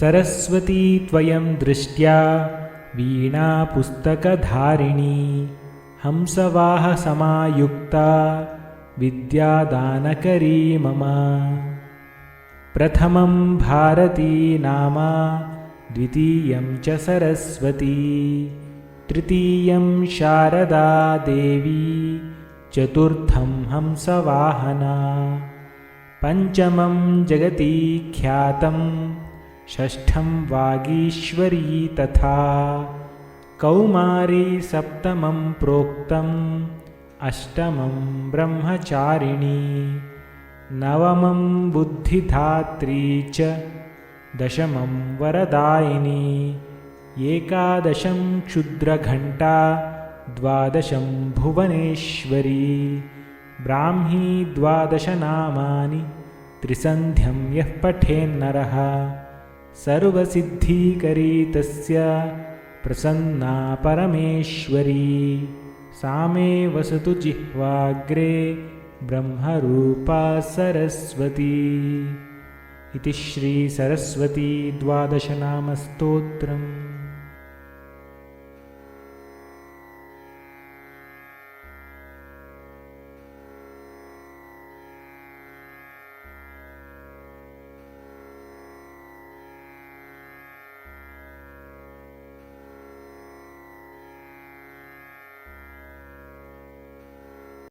सरस्वती त्वयं दृष्ट्या वीणापुस्तकधारिणी हंसवाहसमायुक्ता विद्यादानकरी मम। प्रथमं भारती नाम द्वितीयं च सरस्वती तृतीयं शारदा देवी चतुर्थं हंसवाहना। पञ्चमं जगती ख्यातं षष्ठं वागीश्वरी तथा। कौमारी सप्तमं प्रोक्तम्। अष्टमं ब्रह्मचारिणी। नवमं बुद्धिधात्री च। दशमं वरदायिनी। एकादशं क्षुद्रघण्टा। द्वादशं भुवनेश्वरी। ब्राह्मी द्वादशनामानि। त्रिसन्ध्यं यः पठेन्नरः सर्वसिद्धीकरी तस्य प्रसन्ना परमेश्वरी। सा मे वसतु जिह्वाग्रे ब्रह्मरूपा सरस्वती। इति श्रीसरस्वतीद्वादशनामस्तोत्रम्